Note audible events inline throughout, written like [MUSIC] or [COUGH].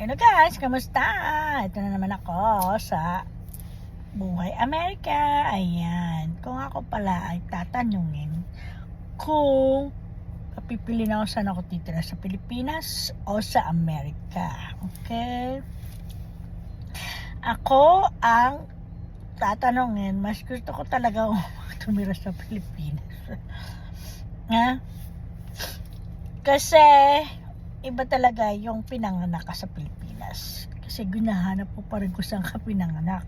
Hello guys, kamusta? Ito na naman ako sa Buhay Amerika. Ayan. Kung ako pala ay tatanungin kung papipili na ako saan ako titira sa Pilipinas o sa Amerika. Okay? Ako ang tatanungin, mas gusto ko talaga [LAUGHS] tumira sa Pilipinas. ha? Kasi iba talaga yung pinanganak ka sa Pilipinas. Kasi ginahanap po pa rin ko saan ka pinanganak.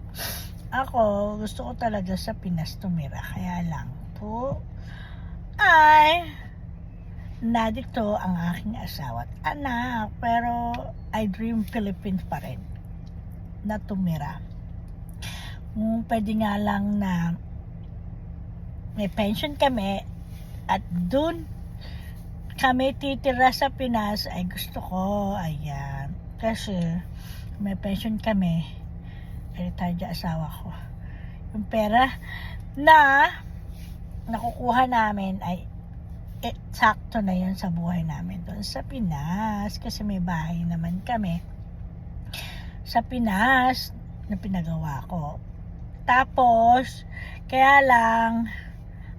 Ako, gusto ko talaga sa Pinas tumira. Kaya lang po, ay, nadito ang aking asawa at anak. Pero, I dream Philippines pa rin na tumira. Kung pwede nga lang na may pension kami at dun kami titira sa Pinas ay gusto ko ayan. Kasi may pension kami. Retired yung asawa ko. Yung pera na nakukuha namin ay eh, sakto na yun sa buhay namin doon sa Pinas. Kasi may bahay naman kami sa Pinas na pinagawa ko. Tapos kaya lang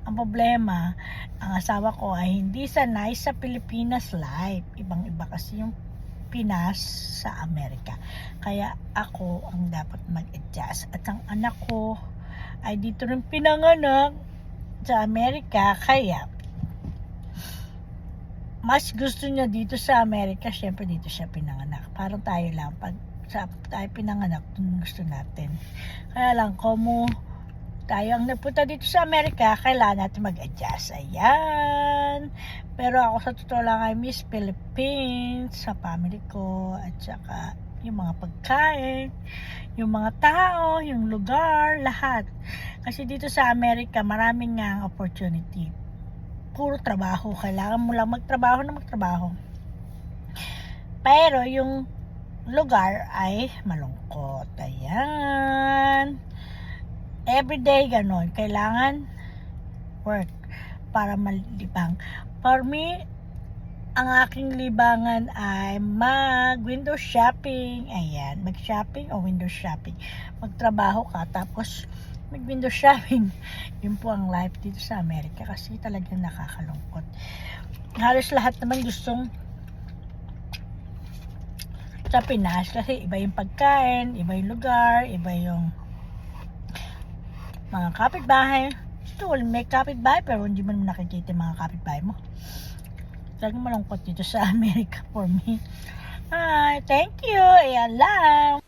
ang problema, ang asawa ko ay hindi sanay sa Pilipinas life. Ibang-iba kasi yung Pinas sa Amerika. Kaya ako ang dapat mag-adjust. At ang anak ko ay dito rin pinanganak sa Amerika. Kaya mas gusto niya dito sa Amerika, syempre dito siya pinanganak. Parang tayo lang, pag sa tayo pinanganak, dun gusto natin. Kaya lang, komo tayo ang nagpunta dito sa Amerika, kailangan natin mag-adjust. Ayan. Pero ako sa totoo lang ay miss Philippines sa family ko at saka yung mga pagkain, yung mga tao, yung lugar, lahat. Kasi dito sa Amerika, maraming nga opportunity. Puro trabaho. Kailangan mo lang magtrabaho na magtrabaho. Pero yung lugar ay malungkot. Ayan everyday ganon. Kailangan work para malibang. For me, ang aking libangan ay mag window shopping. Ayan, mag shopping o window shopping. Magtrabaho ka tapos mag window shopping. [LAUGHS] Yun po ang life dito sa Amerika kasi talagang nakakalungkot. Halos lahat naman gustong sa Pinas kasi iba yung pagkain, iba yung lugar, iba yung mga kapitbahay. Still, may kapitbahay pero hindi mo naman nakikita yung mga kapitbahay mo. Talagang malungkot dito sa [LAUGHS] Amerika for me. Hi, thank you. Ayan lang.